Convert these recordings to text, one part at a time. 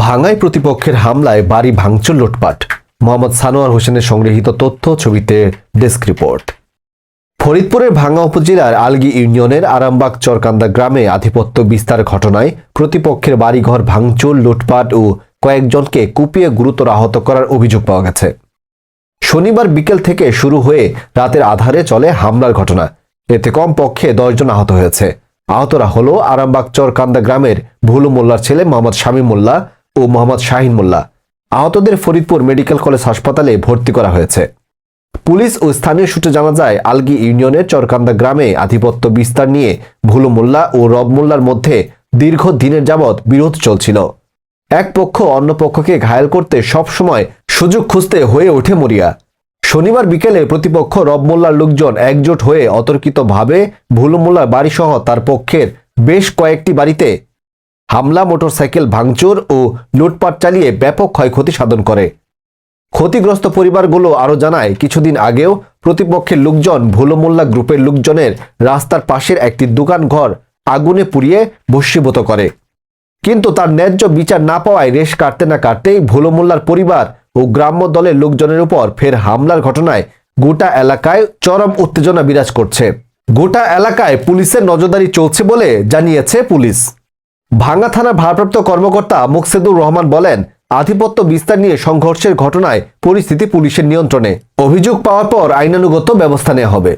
ভাঙায় প্রতিপক্ষের হামলায় বাড়ি ভাঙচুর লুটপাট। মোহাম্মদ সানোয়ার হোসেনের সংগৃহীত তথ্য ছবিতে ডেস্ক রিপোর্ট। ফরিদপুরের ভাঙ্গা উপজেলার আলগি ইউনিয়নের আরামবাগ চরকান্দা গ্রামে আধিপত্য বিস্তার ঘটনায় প্রতিপক্ষের বাড়িঘর ভাঙচুর, লুটপাট ও কয়েকজনকে কুপিয়ে গুরুতর আহত করার অভিযোগ পাওয়া গেছে। শনিবার বিকেল থেকে শুরু হয়ে রাতের আধারে চলে হামলার ঘটনা। এতে কম পক্ষে দশজন আহত হয়েছে। আহতরা হলো আরামবাগ চরকান্দা গ্রামের ভুলু মোল্লার ছেলে মোহাম্মদ শামী মোল্লা ও মোহাম্মদ শাহিন মোল্লা। আহতদের ফরিদপুর মেডিকেল কলেজ হাসপাতালে ভর্তি করা হয়েছে। পুলিশ ও স্থানীয় সূত্রে জানা যায়, আলগি ইউনিয়নের চরকান্দা গ্রামে আধিপত্য বিস্তার নিয়ে ভুলু মোল্লা ও রব মোল্লার মধ্যে দীর্ঘ দিনের যাবৎ বিরোধ চলছিল। এক পক্ষ অন্য পক্ষকে ঘায়েল করতে সবসময় সুযোগ খুঁজতে হয়ে ওঠে মরিয়া। শনিবার বিকেলে প্রতিপক্ষ রব মোল্লার লোকজন একজোট হয়ে অতর্কিতভাবে ভুলু মোল্লার বাড়িসহ তার পক্ষের বেশ কয়েকটি বাড়িতে হামলা, মোটরসাইকেল ভাঙচুর ও লুটপাট চালিয়ে ব্যাপক ক্ষয়ক্ষতি সাধন করে। ক্ষতিগ্রস্ত পরিবারগুলো আরও জানায়, কিছুদিন আগেও প্রতিপক্ষের লোকজন ভুলোমোল্লা গ্রুপের লোকজনের রাস্তার পাশের একটি দোকান ঘর আগুনে পুড়িয়ে ভস্মীভূত করে। কিন্তু তার ন্যায্য বিচার না পাওয়ায় রেশ কাটতে না কাটতেই ভোলোমোল্লার পরিবার ও গ্রাম্য দলের লোকজনের উপর ফের হামলার ঘটনায় গোটা এলাকায় চরম উত্তেজনা বিরাজ করছে। গোটা এলাকায় পুলিশের নজরদারি চলছে বলে জানিয়েছে পুলিশ। ভাঙ্গা থানার ভারপ্রাপ্ত কর্মকর্তা মুকসেদুর রহমান বলেন, আধিপত্য বিস্তার নিয়ে সংঘর্ষের ঘটনায় পরিস্থিতি পুলিশের নিয়ন্ত্রণে। অভিযোগ পাওয়ার পর আইনানুগত ব্যবস্থা নেওয়া হবে।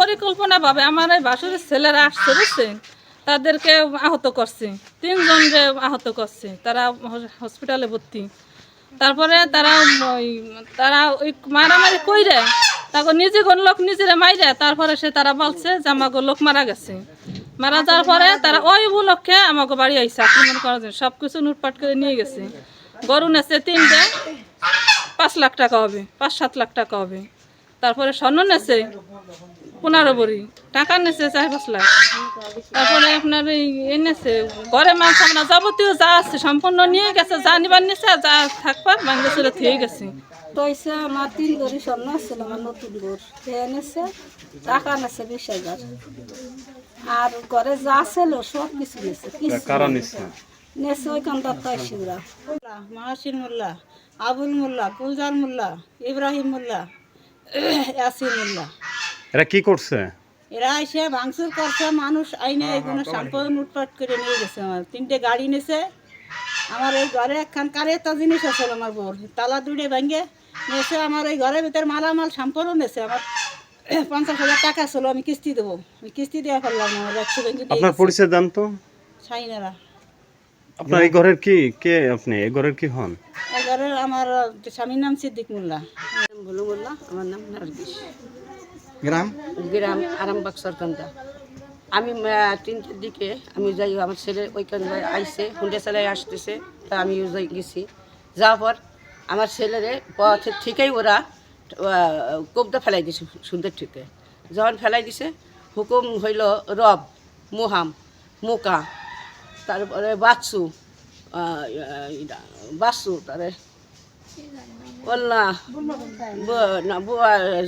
পরিকল্পনা ভাবে আমার এই ছেলেরা আসছে তাদেরকে আহত করছে। তিনজন যে আহত করছে, তারা হসপিটালে ভর্তি। তারপরে তারা তারা ওই মারামারি কইরে, তারপর নিজে লোক নিজেরে মাইরে, তারপরে সে তারা বলছে যে আমাকে লোক মারা গেছে। মারা যাওয়ার পরে তারা ওই উপলক্ষে আমাকে বাড়ি আইসে আক্রমণ করার জন্য সব কিছু লুটপাট করে নিয়ে গেছে। গরু নেছে তিনটে পাঁচ লাখ টাকা হবে পাঁচ সাত লাখ টাকা হবে। তারপরে স্বর্ণ নেছে পনেরো বড়ি টাকা নেছে চার পাঁচ লাখ। তারপরে আপনার এই এনেছে ঘরে মাংস আপনার যাবতীয় যা আছে সম্পূর্ণ নিয়ে গেছে যা নিবার নিছে আর যা থাকবার চলে থেকে গেছে। আমার তিন গড়ি স্বর্ণ ছিল আমার নতুন ঘর এনেছে টাকা নেছে বিশ হাজার। আর ঘরে যা ছিল সব কিছু নেছে কারা নিচ্ছে নেছে ওইখান দত্তাই শিবরা মাহাসিন মোল্লা আবুল মোল্লা গুলজার মোল্লা ইব্রাহিম মোল্লা ইয়াসিন মোল্লা। এরা কি করছে? এরা এসে ভাঙচুর করছে মানুষ আইনে এগুলো সম্পদ লুটপাট করে নিয়ে গেছে আমার। তিনটে গাড়ি নেছে। আমার এই ঘরে একখান কারে একটা জিনিস আছে আমার বোর তালা দুড়ে ভেঙে নেছে। আমার ওই ঘরের ভিতরে মালামাল সম্পদও নেছে আমার। পঞ্চাশ হাজার টাকা ছিল আমি কিস্তি দেবো। আমি কিস্তি দেওয়া পারলাম না একশো দিয়ে আপনার পরিচয় দেন তো? সাইনেরা। আপনার এই ঘরের কি কে আপনি? এই ঘরের কি হন? এই ঘরের আমার স্বামীর নাম সিদ্দিক মোল্লা। নাম ভুলু মোল্লা আমার নাম নার্গিস। গ্রাম? গ্রাম আরামবাগ সরকান্দা আমি তিনটের দিকে আমি যাই আমার ছেলে ওইখান আইসে হুন্ডে চালাই আসতেছে তা আমিও যাই গেছি। যাওয়ার পর আমার ছেলেরে পথে ঠিকই ওরা কোবদা ফেলাই দিছে সুন্দর ঠিকে। যখন ফেলাই দিছে, হুকুম হইল রব, মুহাম, মুকা, তারপরে বাচ্চু বাচ্চু তারে ওল্লা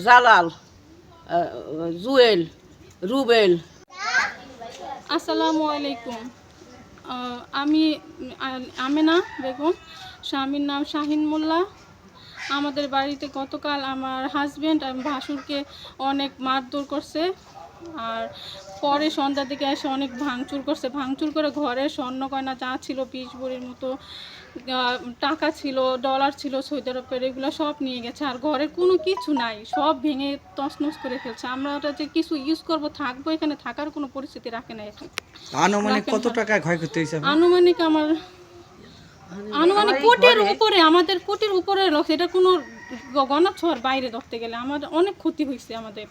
জালাল জুয়েল, রুবেল। আসসালামু আলাইকুম। আমি আমেনা বেগম, স্বামীর নাম শাহিন মোল্লা। আমাদের বাড়িতে গতকাল আমার হাজব্যান্ড ভাসুরকে অনেক মারধর করছে। আর পরে সন্ধ্যার দিকে এসে অনেক ভাঙচুর করছে। ভাঙচুর করে ঘরে স্বর্ণ গয়না যা ছিল বিশ ভরির মতো টাকা ছিল ডলার ছিল সৌদি আরবের এগুলো সব নিয়ে গেছে। আর ঘরে কোনো কিছু নাই সব ভেঙে তছনছ করে ফেলছে। আমরা ওটা যে কিছু ইউজ করব থাকব এখানে থাকার কোনো পরিস্থিতি রাখে না এখন। আনুমানিক কত টাকা ক্ষয়ক্ষতি হয়েছে আনুমানিক আমার আনুমানিক কোটির উপরে আমাদের কোটির উপরে লোক এটা কোনো গ- ছোঁয়ার বাইরে ধরতে গেলে আমাদের অনেক ক্ষতি হয়েছে আমাদের।